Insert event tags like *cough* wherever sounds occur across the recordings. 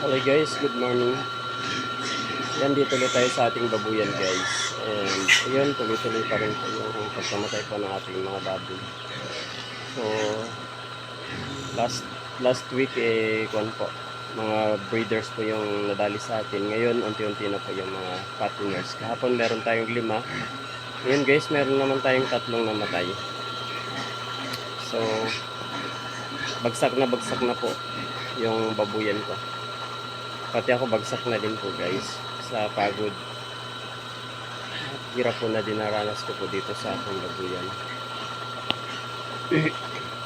Hello guys, good morning. Yan, dito ulit tayo sa ating babuyan guys. And yun, tuloy-tuloy pa rin yung pagkamatay po ng ating mga baboy. So, last last week eh, kwan po, mga breeders po yung nadali sa atin. Ngayon, unti-unti na po yung mga fatteners. Kahapon meron tayong lima. Ngayon guys, meron naman tayong tatlong namatay. So, bagsak na bagsak na po yung babuyan ko. Pati ako bagsak na din po guys sa pagod. Hirap po na dinaranas ko po dito sa aking babuyan.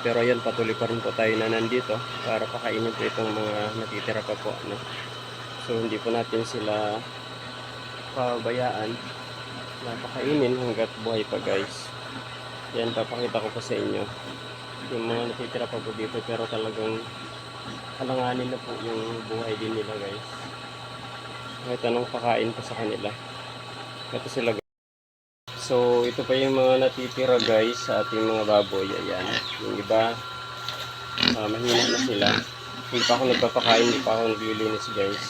Pero ayun, patuloy pa rin po tayo na nandito para pakainin po itong mga natitira pa po. Ano. So hindi po natin sila pabayaan na pakainin hanggat buhay pa guys. Yan, papakita ko po sa inyo yung mga natitira pa po dito pero talagang alanganin na po yung buhay din nila guys. Kahit anong pakain po sa kanila. Ito sila so ito pa yung mga natitira guys sa ating mga baboy. Ayan. Yung iba ah, mahina na sila. Hindi pa ako nagpapakain hindi pa ako naglilinis guys.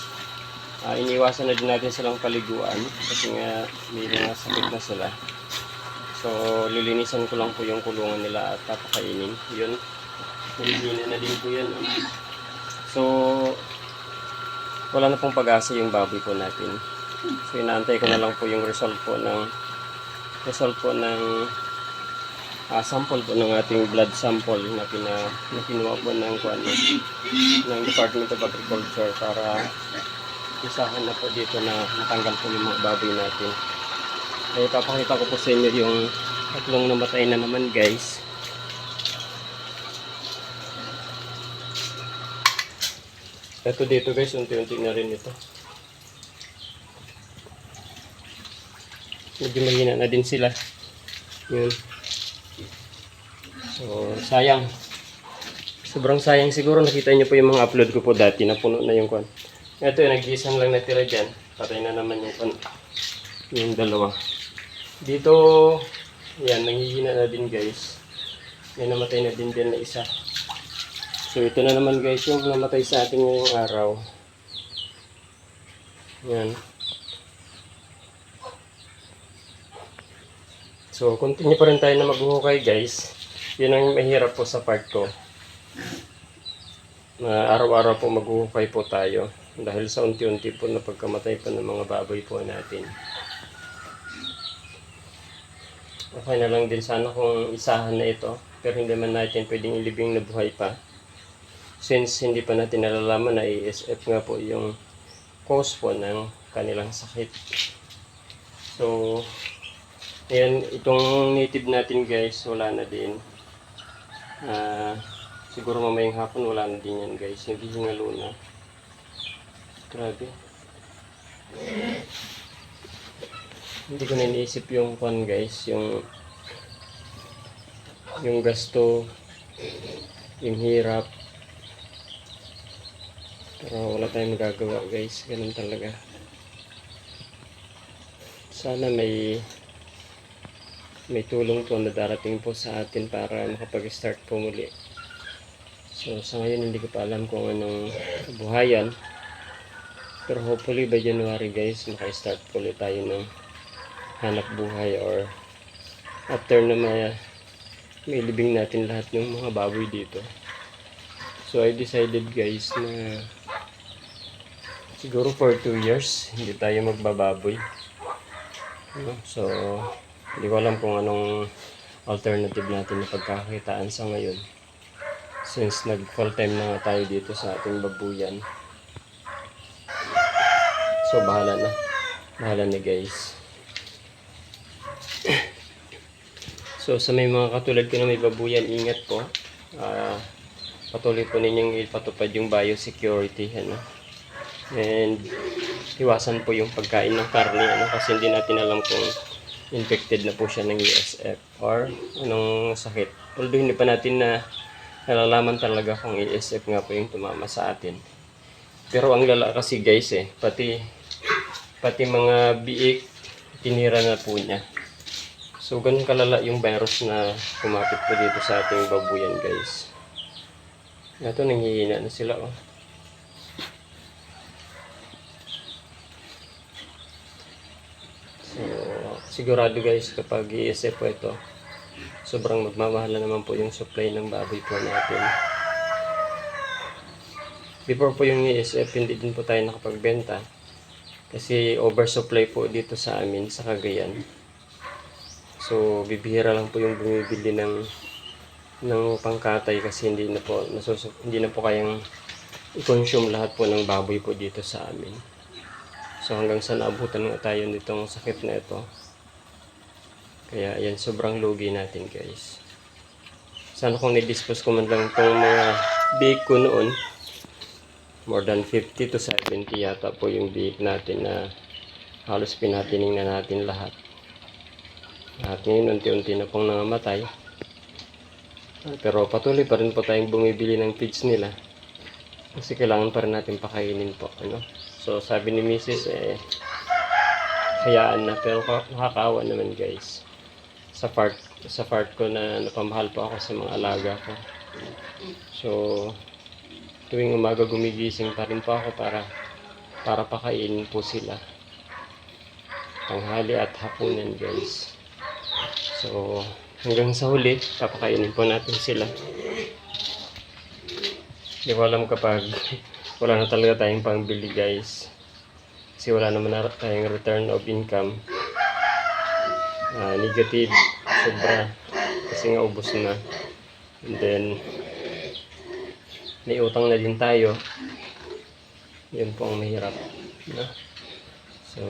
Ah, iniwasan na din natin silang paliguan kasi nga may mga sakit na sila. So lilinisan ko lang po yung kulungan nila at papakainin yun Nilihina na din po yan. So, wala na pong pag-asa yung baboy po natin. So, inaantay ko na lang po yung result po ng result po ng ah, sample po ng ating blood sample na, pina, na kinuha po ng, kuan, ng Department of Agriculture para isahan na po dito na matanggal po yung mga baboy natin. Ay, papakita ko po sa inyo yung tatlong namatay na naman guys. Ito dito guys, unti-unti na rin ito. Medyo mahina na din sila. Yun. So, sayang. Sobrang sayang siguro. Nakita niyo po yung mga upload ko po dati. Napuno na yung kwan. Ito, nag-isang lang natira dyan. Patay na naman yung kwan. Yung dalawa. Dito, yan, nanghihina na din guys. Yan, namatay na din din na isa. So ito na naman guys yung namatay sa ating ngayong araw. Yan. So continue pa rin tayo na maghuhukay guys. Yun ang mahirap po sa part ko. Na araw-araw po maghuhukay po tayo. Dahil sa unti-unti po na pagkamatay po ng mga baboy po natin. Okay na lang din sana kung isahan na ito. Pero hindi man natin pwedeng ilibing na buhay pa since hindi pa natin nalalaman na ASF nga po yung cause po ng kanilang sakit. So, ayan, itong native natin guys, wala na din. Ah, siguro mamayang hapon wala na din yan guys, hindi hingalo na. Grabe. Hindi ko na iniisip yung kwan guys, yung yung gasto, yung hirap, pero wala tayong magagawa guys. Ganun talaga. Sana may may tulong po na darating po sa atin para makapag-start po muli. So sa ngayon hindi ko pa alam kung anong buhayan. Pero hopefully by January guys maka-start po ulit tayo ng hanap buhay or after na may, may libing natin lahat ng mga baboy dito. So I decided guys na siguro for 2 years hindi tayo magbababoy. So hindi ko alam kung anong alternative natin na pagkakakitaan sa ngayon. Since nag full time na nga tayo dito sa ating babuyan. So bahala na. Bahala na guys. *coughs* So sa may mga katulad ko na may babuyan, ingat po. Ah patuloy po ninyong ipatupad yung biosecurity ano. And iwasan po yung pagkain ng karne ano kasi hindi natin alam kung infected na po siya ng ESF or anong sakit. Although hindi pa natin na nalalaman talaga kung ESF nga po yung tumama sa atin. Pero ang lala kasi guys eh pati pati mga biik tinira na po niya. So ganun kalala yung virus na kumapit po dito sa ating babuyan guys ito, nanghihina na sila. Oh. So, sigurado guys, kapag i-SF po ito, sobrang magmamahal na naman po yung supply ng baboy po natin. Before po yung i-SF, hindi din po tayo nakapagbenta. Kasi oversupply po dito sa amin, sa Cagayan. So, bibihira lang po yung bumibili ng ng pangkatay kasi hindi na po nasusu- hindi na po kayang i-consume lahat po ng baboy po dito sa amin. So hanggang sa naabutan nga tayo nitong sakit na ito. Kaya yan sobrang lugi natin guys. Sana kung ni-dispose ko man lang itong mga bake ko noon. More than 50 to 70 yata po yung bake natin na halos pinatining na natin lahat. At ngayon unti-unti na pong nangamatay. Pero patuloy pa rin po tayong bumibili ng feeds nila. Kasi kailangan pa rin natin pakainin po. Ano? So sabi ni Mrs. eh, hayaan na. Pero ka- nakakaawa naman guys. Sa part, sa part ko na napamahal po ako sa mga alaga ko. So, tuwing umaga gumigising pa rin po ako para para pakainin po sila. Tanghali at hapunan guys. So, hanggang sa huli, papakainin po natin sila. Hindi ko alam kapag wala na talaga tayong pangbili guys. Kasi wala naman na tayong return of income. Ah, negative, sobra. Kasi nga ubos na. And then, may na din tayo. Yun po ang mahirap. No? So,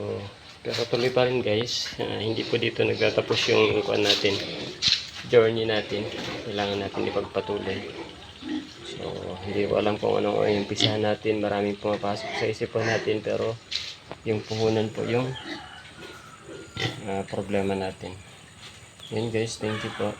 pero tuloy pa rin guys. Ah, hindi po dito nagtatapos yung kuan natin. Journey natin. Kailangan natin ipagpatuloy. So, hindi ko alam kung anong umpisahan natin. Maraming pumapasok sa isipan natin pero yung puhunan po yung ah, problema natin. Yun guys, thank you po.